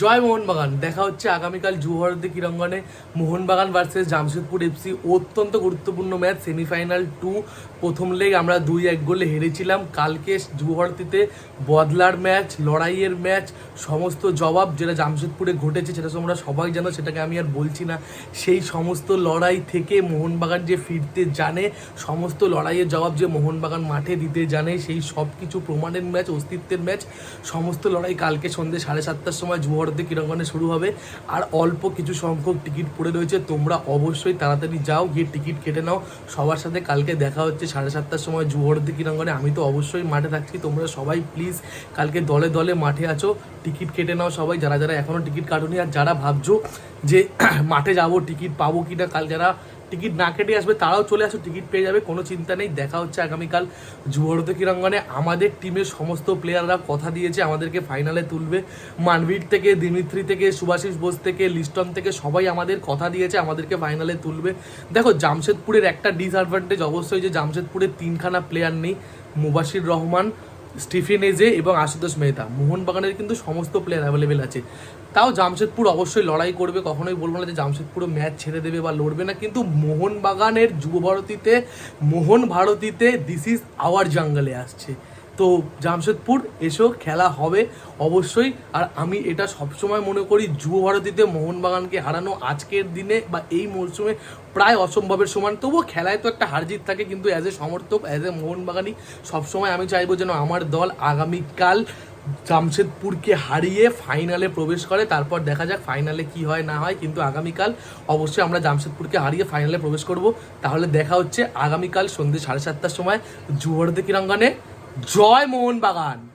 জয় মোহনবাগান। দেখা হচ্ছে আগামীকাল জুহরদি ক্রীড়াঙ্গনে মোহনবাগান ভার্সেস জামশেদপুর এফসি অত্যন্ত গুরুত্বপূর্ণ ম্যাচ সেমিফাইনাল টু প্রথম লেগ আমরা দুই এক গোলে হেরেছিলাম। কালকে জুহরদিতে বদলার ম্যাচ লড়াইয়ের ম্যাচ সমস্ত জবাব যেটা জামশেদপুরে ঘটেছে সেটা তোমরা সবাই জানো, সেটাকে আমি আর বলছি না। সেই সমস্ত লড়াই থেকে মোহনবাগান যে ফিরতে জানে, সমস্ত লড়াইয়ের জবাব যে মোহনবাগান মাঠে দিতে জানে, সেই সব কিছু প্রমাণের ম্যাচ অস্তিত্বের ম্যাচ সমস্ত লড়াই কালকে সন্ধ্যে সাড়ে সাতটার সময় জুহরদে ক্রীড়াঙ্গনে শুরু হবে। আর অল্প কিছু সংখ্যক টিকিট পড়ে রয়েছে। তোমরা অবশ্যই তাড়াতাড়ি যাও, গিয়ে টিকিট কেটে নাও। সবার সাথে কালকে দেখা হচ্ছে সাড়ে সাতটার সময় জুহরদে ক্রীড়াঙ্গনে। আমি তো অবশ্যই মাঠে থাকছি। তোমরা সবাই প্লিজ কালকে দলে দলে মাঠে আছো। টিকিট কেটে নাও সবাই। যারা যারা এখনও টিকিট কাটুনি, আর যারা ভাবছ যে মাঠে যাব, টিকিট পাবো কি না কাল যারা টিকিট না কেটে আসবে, তারাও চলে আসো টিকিট পেয়ে যাবে, কোনো চিন্তা নেই। দেখা হচ্ছে আগামীকাল জুহরতে ক্রীড়াঙ্গনে। আমাদের টিমের সমস্ত প্লেয়াররা কথা দিয়েছে, আমাদেরকে ফাইনালে তুলবে। মানবীর থেকে, দিমিত্রি থেকে, সুভাষিস বোস থেকে, লিস্টন থেকে, সবাই আমাদের কথা দিয়েছে, আমাদেরকে ফাইনালে তুলবে। দেখো, জামশেদপুরের একটা ডিসঅ্যাডভান্টেজ অবশ্যই যে, জামশেদপুরের তিনখানা প্লেয়ার নেই, মুবাশির রহমান স্টিফেন এজে এবং আশুতোষ মেহতা। মোহনবাগানের কিন্তু সমস্ত প্লেয়ার অ্যাভেলেবেল আছে। তাও জামশেদপুর অবশ্যই লড়াই করবে, কখনোই বলব না যে জামশেদপুরও ম্যাচ ছেড়ে দেবে বা লড়বে না, কিন্তু মোহনবাগানের যুব ভারতীতে, মোহন ভারতীতে দিস ইজ আওয়ার জাঙ্গলে আসছে। তো জামশেদপুর, এসো, খেলা হবে অবশ্যই। আর আমি এটা সবসময় মনে করি, যুব ভারতীতে মোহনবাগানকে হারানো আজকের দিনে বা এই মরশুমে প্রায় অসম্ভবের সমান। তবুও খেলায় তো একটা হারজিত থাকে, কিন্তু অ্যাজ এ সমর্থক অ্যাজ এ মোহনবাগানই সবসময় আমি চাইব যেন আমার দল আগামীকাল জামশেদপুরকে হারিয়ে ফাইনালে প্রবেশ করে। তারপর দেখা যাক ফাইনালে কি হয়, না হয়, কিন্তু আগামীকাল অবশ্যই আমরা জামশেদপুরকে হারিয়ে ফাইনালে প্রবেশ করব। তাহলে দেখা হচ্ছে আগামীকাল সন্ধ্যে সাড়ে সাতটার সময় জুয়ারদে ক্রীড়াঙ্গনে। জয় মোহনবাগান।